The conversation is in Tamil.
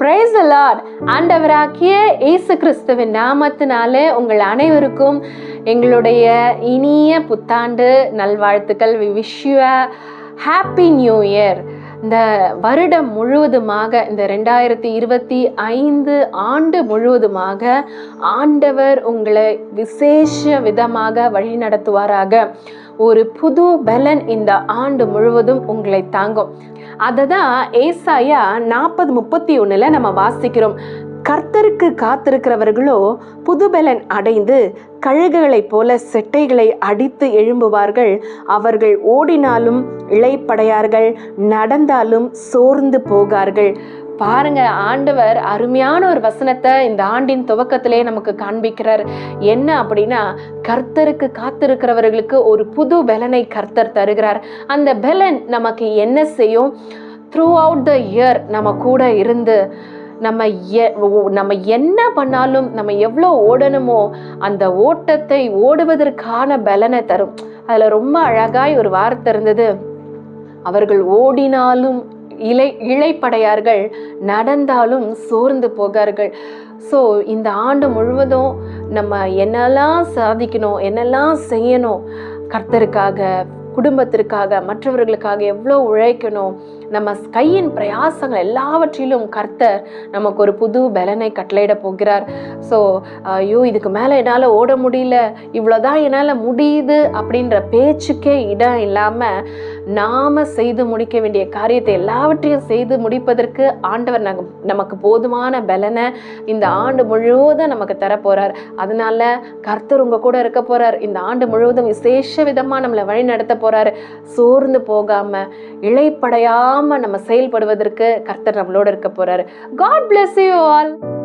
பிரைஸ் லார்ட் ஆண்டவராகிய இயேசு கிறிஸ்துவின் நாமத்தினாலே உங்கள் அனைவருக்கும் எங்களுடைய இனிய புத்தாண்டு நல்வாழ்த்துக்கள். We wish you happy new year இந்த வருடம் முழுவதுமாக இந்த ரெண்டாயிரத்தி இருபத்தி ஐந்து ஆண்டு முழுவதுமாக ஆண்டவர் உங்களை விசேஷ விதமாக வழி நடத்துவாராக. ஒரு புது பலன் இந்த ஆண்டு முழுவதும் உங்களை தாங்கும். அதை தான் ஏசாயா நாற்பது முப்பத்தி ஒன்றில் நம்ம வாசிக்கிறோம். கர்த்தருக்கு காத்திருக்கிறவர்களோ புதுபலன் அடைந்து கழுகுகளைப் போல செட்டைகளை அடித்து எழும்புவார்கள். அவர்கள் ஓடினாலும் இளைப்படையார்கள் நடந்தாலும் சோர்ந்து போகார்கள். பாருங்க ஆண்டவர் அருமையான ஒரு வசனத்தை இந்த ஆண்டின் துவக்கத்திலே நமக்கு காண்பிக்கிறார். என்ன அப்படின்னா கர்த்தருக்கு காத்திருக்கிறவர்களுக்கு ஒரு புது பலனை கர்த்தர் தருகிறார். அந்த பலன் நமக்கு என்ன செய்யும்? த்ரூ அவுட் த இயர் நம்ம கூட இருந்து நம்ம எ- நம்ம என்ன பண்ணாலும் நம்ம எவ்வளோ ஓடணுமோ அந்த ஓட்டத்தை ஓடுவதற்கான பலனை தரும். அதில் ரொம்ப அழகாய் ஒரு வார்த்தை இருந்தது. அவர்கள் ஓடினாலும் இலை இழைப்படையார்கள் நடந்தாலும் சோர்ந்து போகார்கள். ஸோ இந்த ஆண்டு முழுவதும் நம்ம என்னெல்லாம் சாதிக்கணும் என்னெல்லாம் செய்யணும் கர்த்தருக்காக குடும்பத்திற்காக மற்றவர்களுக்காக எவ்வளோ உழைக்கணும் நம்ம கையின் பிரயாசங்கள் எல்லாவற்றிலும் கர்த்தர் நமக்கு ஒரு புது பலனை கட்டளையிட போகிறார். ஸோ ஐயோ இதுக்கு மேலே என்னால் ஓட முடியல இவ்வளோதான் என்னால் முடியுது அப்படின்ற பேச்சுக்கே இடம் இல்லாமல் நாம் செய்து முடிக்க வேண்டிய காரியத்தை எல்லாவற்றையும் செய்து முடிப்பதற்கு ஆண்டவர் நமக்கு போதுமான பலனை இந்த ஆண்டு முழுவதும் நமக்கு தரப்போறார். அதனால கர்த்தர் உங்க கூட இருக்க போறார். இந்த ஆண்டு முழுவதும் விசேஷ விதமா நம்மளை வழி நடத்த போறாரு. சோர்ந்து போகாம இழைப்படையாம நம்ம செயல்படுவதற்கு கர்த்தர் நம்மளோட இருக்க போறாரு. God bless you all